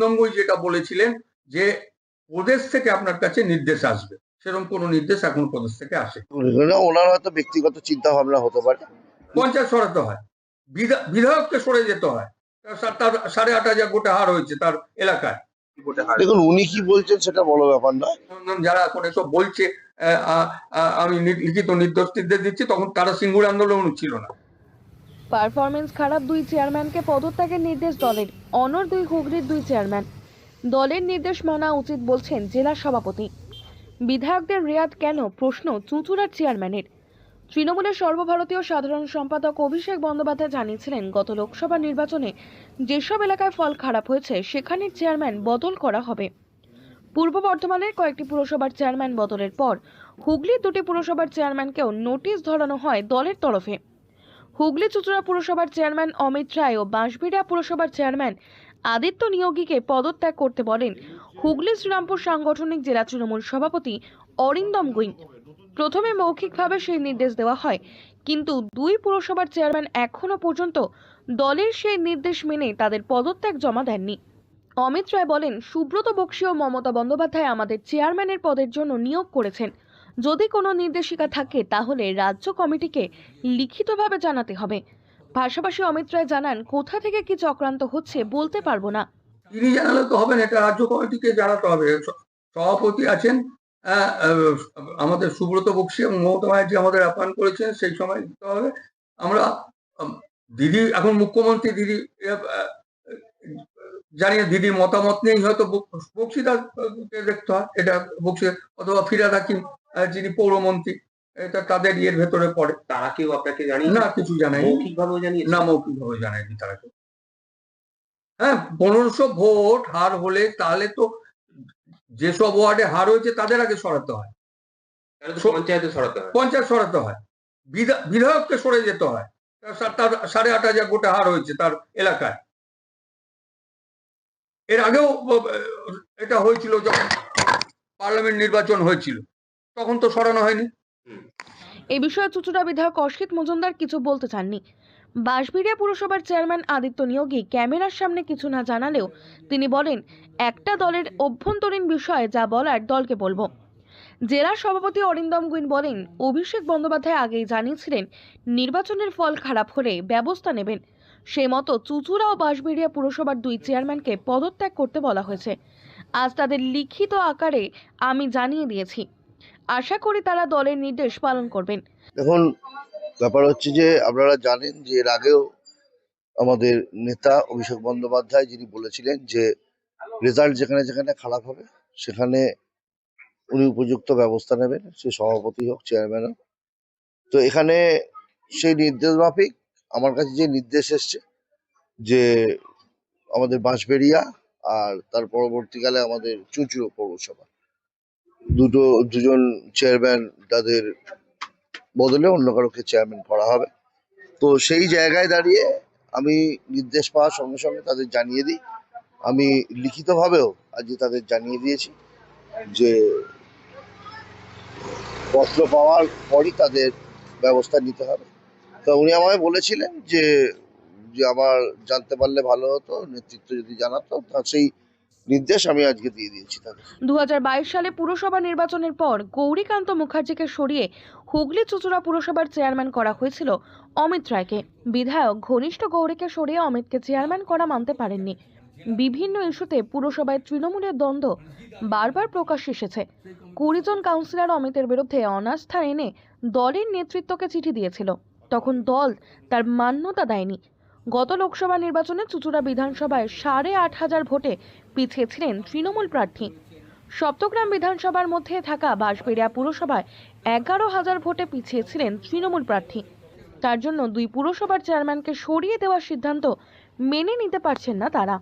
নম্বরই যেটা বলেছিলেন যে প্রদেশ থেকে আপনার কাছে নির্দেশ আসবে। সেরকম কোনো নির্দেশ এখন প্রদেশ থেকে আসে। ওনার হয়তো ব্যক্তিগত চিন্তা ভাবনা হতে পারে। পঞ্চায়েত সরাতে হয়। বিধা- বিধায়ককে সরে যেতে হয়। তার- সাড়ে আট হাজার গোটা হার হয়েছে তার এলাকায়। দেখুন উনি কি বলছেন সেটা বড় ব্যাপার নয়। যারা এখন এসব বলছে আমি লিখিত নির্দেশ দিচ্ছি তখন তারা সিঙ্গুর আন্দোলন ছিল না। পারফরমেন্স খারাপ দুই চেয়ারম্যানকে পদত্যাগের নির্দেশ দলের। অনর দুই হুগলির দুই চেয়ারম্যান দলের নির্দেশ মানা উচিত বলছেন জেলা সভাপতি। বিধায়কদের রেয়াত কেন? প্রশ্ন চুঁচুড়ার চেয়ারম্যানের তৃণমূলের সর্বভারতীয় সাধারণ সম্পাদক অভিষেক বন্দ্যোপাধ্যায় জানিয়েছিলেন, গত লোকসভা নির্বাচনে যেসব এলাকায় ফল খারাপ হয়েছে সেখানের চেয়ারম্যান বদল করা হবে। পূর্ব বর্ধমানের কয়েকটি পুরসভার চেয়ারম্যান বদলের পর হুগলির দুটি পুরসভার চেয়ারম্যানকেও নোটিশ ধরানো হয় দলের তরফে। হুগলি চুচুড়া পুরসভার চেয়ারম্যান অমিত রায় ও বাঁশবেড়িয়া পুরসভার চেয়ারম্যান আদিত্য নিয়োগীকে পদত্যাগ করতে বলেন। হুগলি শ্রীরামপুর সাংগঠনিক জেলা তৃণমূল সভাপতি অরিন্দম গুইন প্রথমে মৌখিকভাবে সেই নির্দেশ দেওয়া হয়, কিন্তু দুই পুরসভার চেয়ারম্যান এখনও পর্যন্ত দলের সেই নির্দেশ মেনে তাদের পদত্যাগ জমা দেননি। অমিত রায় বলেন, সুব্রত বক্সী ও মমতা বন্দ্যোপাধ্যায় আমাদের চেয়ারম্যানের পদের জন্য নিয়োগ করেছেন। যদি কোনো নির্দেশিকা থাকে, তাহলে রাজ্য কমিটিকে লিখিতভাবে জানাতে হবে। পাশাপাশি অমিত রায় জানান, কোথা থেকে কি চক্রান্ত হচ্ছে বলতে পারব না। তিনি জানালে তো হবে না এটা রাজ্য কমিটিকে জানাতে হবে। সভাপতি আছেন আমাদের সুব্রত বক্সি এবং মমতা ব্যানার্জি আমাদের আহ্বান করেছেন, সেই সময় দিতে হবে। আমরা দিদি, এখন মুখ্যমন্ত্রী দিদি জানিয়ে দিদির মতামত নেই হয়তো বক- বক্সিদাকে দেখতে হয়, এটা বক্সি অথবা ফিরাদ হাকিম যিনি পৌরমন্ত্রী এটা তাদের ইয়ের ভেতরে পড়ে। তারা কেউ আপনাকে জানিয়ে না কিছু জানাই মৌখিক ভাবেও জানিয়েছে? না মৌখিক ভাবে জানায়নি তারা কেউ। হ্যাঁ পনেরোশো ভোট হার হলে তাহলে তো যেসব ওয়ার্ডে হার হয়েছে তাদের আগে সরাতে হয়। পঞ্চায়েতে সরাতে হবে পঞ্চায়েত সরাতে হয়। বিধা- বিধায়ককে সরে যেতে হয়। তার সাড়ে আট হাজার গোটা হার হয়েছে তার এলাকায়। এর আগেও এটা হয়েছিল যখন পার্লামেন্ট নির্বাচন হয়েছিল। তখন তো সরানো হয়নি। এই বিষয়ে চুচুড়া বিধায়ক অসিত মজুমদার কিছু বলতে চাননি। বাঁশবেড়িয়া পুরসভার চেয়ারম্যান আদিত্য নিয়োগী ক্যামেরার সামনে কিছু না জানালেও তিনি বলেন একটা দলের অভ্যন্তরীণ বিষয়ে যা বলার দলকে বলব। জেলা সভাপতি অরিন্দম গুইন বলেন অভিষেক বন্দ্যোপাধ্যায় আগেই জানিয়েছিলেন নির্বাচনের ফল খারাপ হলে ব্যবস্থা নেবেন। সে মতো চুচুড়া ও বাঁশবেড়িয়া পুরসভার দুই চেয়ারম্যানকে পদত্যাগ করতে বলা হয়েছে। আজ তাদের লিখিত আকারে আমি জানিয়ে দিয়েছি। আশা করি তারা দলের নির্দেশ পালন করবেন। এখন ব্যাপার হচ্ছে যে আপনারা জানেন যে এর আগেও আমাদের নেতা অভিষেক বন্দ্যোপাধ্যায় যিনি বলেছিলেন যে রেজাল্ট যেখানে যেখানে খারাপ হবে, সেখানে উনি উপযুক্ত ব্যবস্থা নেবেন, সে সভাপতি হোক, চেয়ারম্যান হোক। তো এখানে সেই নির্দেশ মাফিক, আমার কাছে যে নির্দেশ এসছে যে আমাদের বাঁশবেড়িয়া আর তার পরবর্তীকালে আমাদের চুঁচুড়ো পৌরসভা। দুটো, দুজন চেয়ারম্যান তাদের বদলে অন্য কারোকে চেয়ারম্যান করা হবে। তো সেই জায়গায় দাঁড়িয়ে আমি নির্দেশ পাওয়ার সঙ্গে সঙ্গে তাদের জানিয়ে দিই। আমি লিখিতভাবেও আজকে তাদের জানিয়ে দিয়েছি যে পত্র পাওয়ার পরই তাদের ব্যবস্থা নিতে হবে। তো উনি আমায় বলেছিলেন যে যে আমার জানতে পারলে ভালো হতো, নেতৃত্ব যদি জানাতো, তা সেই নির্দেশ আমি আজকে দিয়ে দিয়েছি তাদের। দু সালে পুরসভা নির্বাচনের পর গৌরীকান্ত মুখার্জিকে সরিয়ে হুগলি চুচুড়া পুরসভার চেয়ারম্যান করা হয়েছিল অমিত রায়কে। বিধায়ক ঘনিষ্ঠ গৌরীকে সরিয়ে অমিতকে চেয়ারম্যান করা মানতে পারেননি। বিভিন্ন ইস্যুতে পুরসভায় তৃণমূলের দ্বন্দ্ব বারবার প্রকাশ এসেছে। কুড়ি জন কাউন্সিলর অমিতের বিরুদ্ধে অনাস্থা এনে দলের নেতৃত্বকে চিঠি দিয়েছিল। তখন দল তার মান্যতা দেয়নি। গত লোকসভা নির্বাচনে চুচুড়া বিধানসভায় সাড়ে আট হাজার ভোটে পিছিয়ে ছিলেন তৃণমূল প্রার্থী। সপ্তগ্রাম বিধানসভার মধ্যে থাকা বাঁশবেড়িয়া পুরসভায় এগারো হাজার ভোটে পিছিয়ে ছিলেন তৃণমূল প্রার্থী। তার জন্য দুই পুরসভার চেয়ারম্যানকে সরিয়ে দেওয়ার সিদ্ধান্ত মেনে নিতে পারছেন না তারা।